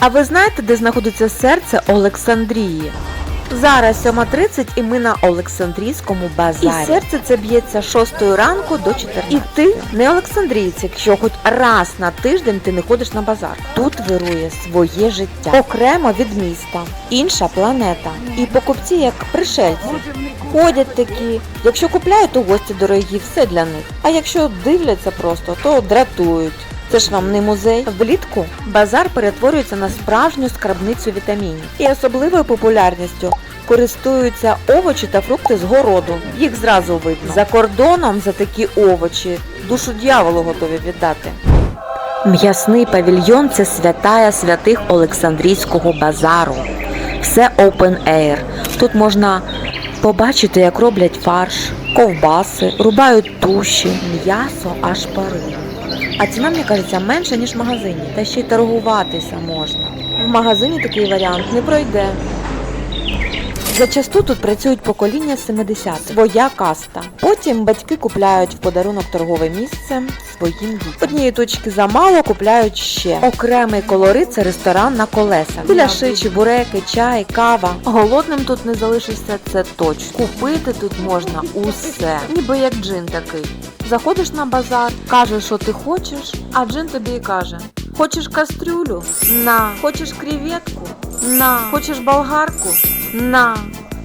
А ви знаєте, де знаходиться серце Олександрії? Зараз 7.30 і ми на Олександрійському базарі. І серце це б'ється з 6 ранку до 14. І ти не Олександрійець, якщо хоч раз на тиждень ти не ходиш на базар. Тут вирує своє життя. Окремо від міста. Інша планета. І покупці як пришельці. Ходять такі. Якщо купляють, то гості дорогі, все для них. А якщо дивляться просто, то дратують. Це ж вам не музей. Влітку базар перетворюється на справжню скарбницю вітамінів. І особливою популярністю користуються овочі та фрукти з городу. Їх зразу видно. За кордоном за такі овочі душу дьяволу готові віддати. М'ясний павільйон це святая святих Олександрійського базару. Все open air. Тут можна побачити, як роблять фарш, ковбаси, рубають туші, м'ясо аж парить. А ціна, мені кажеться, менша, ніж в магазині. Та ще й торгуватися можна. В магазині такий варіант не пройде. Зачасту тут працюють покоління 70 своя каста. Потім батьки купляють в подарунок торгове місце своїм дітям. Однієї точки замало купляють ще. Окремий колорит це ресторан на колесах. Біляши, чебуреки, чай, кава. Голодним тут не залишишся, це точно. Купити тут можна усе, ніби як джин такий. Заходиш на базар, кажеш, що ти хочеш, а джин тобі і каже: Хочеш кастрюлю? На. Хочеш креветку? На. Хочеш болгарку? На.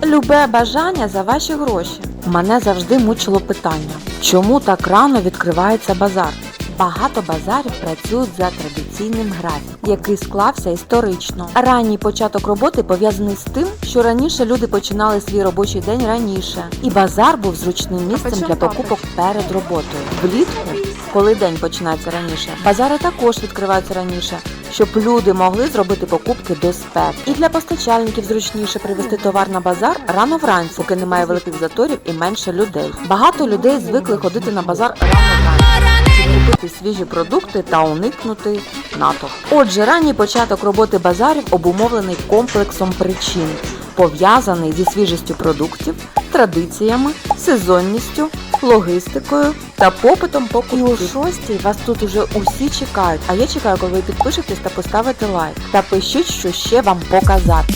Любе бажання за ваші гроші. Мене завжди мучило питання, чому так рано відкривається базар? Багато базарів працюють за традиційним графіком, який склався історично. Ранній початок роботи пов'язаний з тим, що раніше люди починали свій робочий день раніше, і базар був зручним місцем для покупок перед роботою. Влітку, коли день починається раніше, базари також відкриваються раніше, щоб люди могли зробити покупки до спек. І для постачальників зручніше привезти товар на базар рано вранці, поки немає великих заторів і менше людей. Багато людей звикли ходити на базар рано вранці купити свіжі продукти та уникнути натовп. Отже, ранній початок роботи базарів обумовлений комплексом причин, пов'язаний зі свіжістю продуктів, традиціями, сезонністю, логістикою та попитом покупців. І о шостій вас тут уже усі чекають. А я чекаю, коли ви підпишетесь та поставите лайк. Та пишіть, що ще вам показати.